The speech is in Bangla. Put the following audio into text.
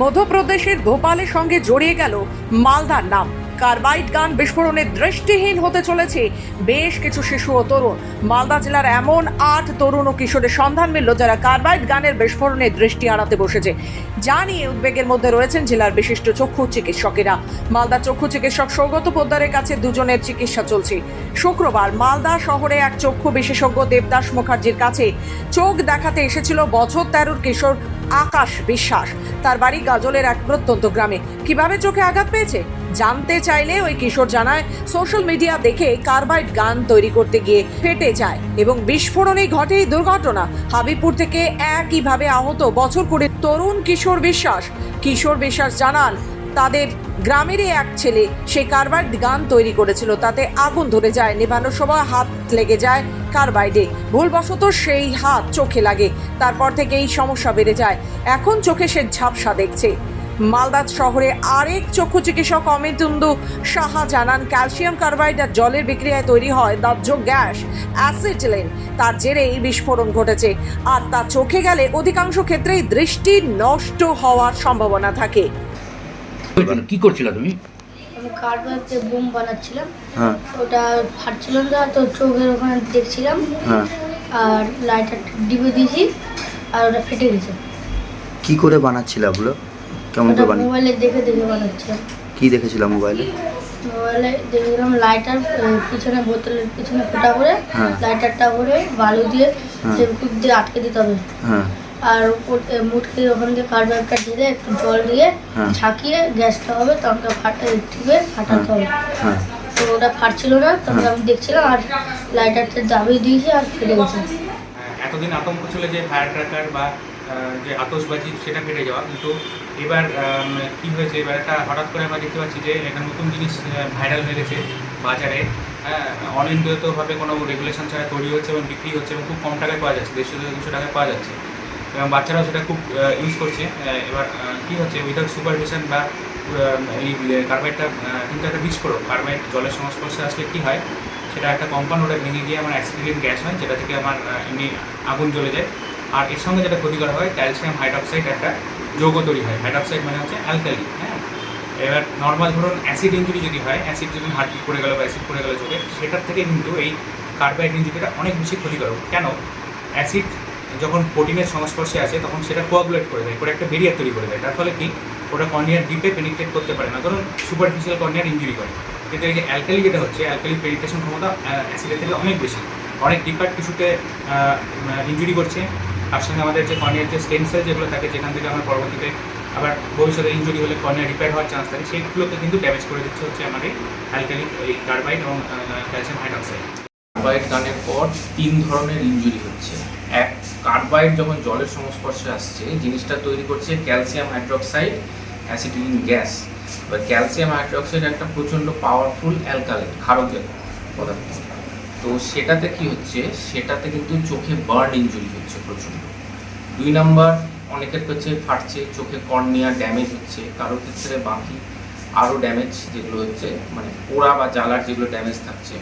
মধ্যপ্রদেশের ভোপালের সঙ্গে জড়িয়ে গেল মালদার নাম। কার্বাইড গান বিস্ফোরণে দৃষ্টিহীন হতে চলেছে বেশ কিছু শিশু ও তরুণ। মালদা জেলার এমন আট তরুণ ও কিশোরের সন্ধান মিলল যারা কার্বাইড গানের বিস্ফোরণে দৃষ্টি হারাতে বসেছে। যা নিয়ে উদ্বেগের মধ্যে রয়েছেন জেলার বিশিষ্ট চক্ষু চিকিৎসকেরা। মালদা চক্ষু চিকিৎসক সৌগত পোদ্দারের কাছে দুজনের চিকিৎসা চলছে। শুক্রবার মালদা শহরে এক চক্ষু বিশেষজ্ঞ দেবদাস মুখার্জির কাছে চোখ দেখাতে এসেছিল বছর তেরোর কিশোর আকাশ বিশ্বাস। তার বাড়ি গাজলের এক প্রত্যন্ত গ্রামে। কীভাবে চোখে আঘাত পেয়েছে? জানতে চাইলে ওই কিশোর জানায়, সোশ্যাল মিডিয়া দেখে কার্বাইড গান তৈরি করতে গিয়ে ফেটে যায় এবং বিস্ফোরণেই ঘটে দুর্ঘটনা। হাবিবপুর থেকে একইভাবে আহত বছর কুড়ি তরুণ কিশোর বিশ্বাস। কিশোর বিশ্বাস জানান, তাদের গ্রামেরই এক ছেলে, সে কার্বাইড গান তৈরি করেছিল। তাতে আগুন ধরে যায় নেভানোর সময় হাত লেগে যায় কার্বাইডে। ভুলবশত সেই হাত চোখে লাগে, তারপর থেকে এই সমস্যা বেড়ে যায়। এখন চোখে সে ঝাপসা দেখছে। মালদা শহরে আরেক চক্ষু চিকিৎসক অমিতুন্দু সাহা জানান ক্যালসিয়াম কার্বাইড আর জলের বিক্রিয়ায় তৈরি হয় দাহ্য গ্যাস অ্যাসিটিলিন। তার জেরে এই বিস্ফোরণ ঘটেছে। আর তা চোখে গেলে অধিকাংশ ক্ষেত্রেই দৃষ্টি নষ্ট হওয়ার সম্ভাবনা থাকে। কি করছিল তুমি? আমি কার্বাইতে বোম বানাচ্ছিলাম। হ্যাঁ। ওটা ফাটছিল না তো চোখের ওখানে দেখছিলাম। হ্যাঁ। আর লাইটার ডিবে দিয়েছি আর ওটা ফেটে গেছে। কি করে বানাচ্ছিল ওগুলো? কেমন ওটা করে বানিয়ে? মোবাইলে দেখে দেখে বানাচ্ছিলাম কি দেখেছিলাম মোবাইলে মোবাইলে দেখেছিলাম লাইটার পিছনে বোতলের পিছনে ফোটা করে হ্যাঁ। লাইটারটা করে বালু দিয়ে হ্যাঁ। ফেভিকুইক দিয়ে আটকে দিতে হবে। হ্যাঁ। আর মুটকে ওখান দিয়ে কার্বাইডটা ঢেলে একটু জল দিয়ে হ্যাঁ। ঝাঁকিয়ে গ্যাসটা হবে তখন ফাটা টিপে ফাটাতে হবে। হ্যাঁ। তো ওটা ফাটছিল না তখন হ্যাঁ। আমি দেখছিলাম আর লাইটারটা দাবি দিয়েছি আর ফেটে গেছে। এতদিন আতঙ্ক ছিল যে ফায়ার ক্র্যাকার বা যে আতসবাজি সেটা কেটে যাওয়া। কিন্তু এবার কি হয়েছে? এবার একটা হঠাৎ করে আমরা দেখতে পাচ্ছি যে একটা নতুন জিনিস ভাইরাল হয়ে গেছে বাজারে। হ্যাঁ, অনিয়ন্ত্রিতভাবে কোনো রেগুলেশন ছাড়া তৈরি হচ্ছে এবং বিক্রি হচ্ছে এবং খুব কম টাকায় পাওয়া যাচ্ছে দেড়শো থেকে দুশো টাকায় পাওয়া যাচ্ছে। এবং বাচ্চারাও সেটা খুব ইউজ করছে। এবার কি হচ্ছে? উইদাউট সুপারভিশন বা এই কার্বাইডটা কিন্তু একটা বিস্ফোরক। কার্বাইড জলের সংস্পর্শে আসলে কী হয়? সেটা একটা কম্পাউন্ড ওটা ভেঙে গিয়ে আমার অ্যাক্সিডেন্ট গ্যাস হয় যেটা থেকে আমার এমনি আগুন জ্বলে যায়। আর এর সঙ্গে যেটা ক্ষতিকর হয় ক্যালসিয়াম হাইড্রক্সাইড একটা যৌগ তৈরি হয়। হাইড্রক্সাইড মানে হচ্ছে অ্যালকালি হ্যাঁ? এবার নর্মাল ধরুন অ্যাসিড ইঞ্জুরি যদি হয় অ্যাসিড যদি হার্টবিট পড়ে গেল বা অ্যাসিড পড়ে গেল চোখে, সেটার থেকে কিন্তু এই কার্বাইড ইঞ্জুরিটা অনেক বেশি ক্ষতিকারক কেন? অ্যাসিড যখন প্রোটিনের সংস্পর্শে আসে, তখন সেটা কোয়াগুলেট করে দেয়, করে একটা বেরিয়ার তৈরি করে দেয়। তার ফলে কি? ওটা কর্নিয়ার ডিপে পেনিট্রেট করতে পারে না। ধরুন সুপারফিশিয়াল কর্নিয়ার ইঞ্জুরি করে। কিন্তু এই যে অ্যালকালি যেটা হচ্ছে অ্যালকালি পেনিট্রেশন ক্ষমতা অ্যাসিডের থেকে অনেক বেশি। অনেক ডিপার টিস্যুতে ইঞ্জুরি করছে। তার সঙ্গে আমাদের যে কর্নিয়ার যে স্টেম সেল যেগুলো থাকে, যেখান থেকে আমার পরবর্তীতে আবার ভবিষ্যতে ইঞ্জুরি হলে কর্নিয়া রিপেয়ার হওয়ার চান্স থাকে সেইগুলোকে কিন্তু ড্যামেজ করে দিচ্ছে হচ্ছে আমাদের অ্যালকালি এই কার্বাইড এবং ক্যালসিয়াম হাইড্রক্সাইড কার্বাইড গানের পর তিন ধরনের ইঞ্জুরি হচ্ছে। এক কার্বাইড যখন জলের সংস্পর্শে আসছে, জিনিসটা তৈরি করছে ক্যালসিয়াম হাইড্রক্সাইড অ্যাসিটিলিন গ্যাস বা ক্যালসিয়াম হাইড্রক্সাইড একটা প্রচণ্ড পাওয়ারফুল অ্যালকালাইন ক্ষারকের পদার্থ। তো সেটাতে কি হচ্ছে? সেটাতে কিন্তু চোখে বার্ন ইনজুরি হচ্ছে প্রচণ্ড। দুই নাম্বার, অনেকের কাছে ফাটছে, চোখে কর্নিয়া ড্যামেজ হচ্ছে, কারোর ক্ষেত্রে বাকি আরও ড্যামেজ যেগুলো হচ্ছে মানে পোড়া বা জ্বালার যেগুলো ড্যামেজ থাকছে।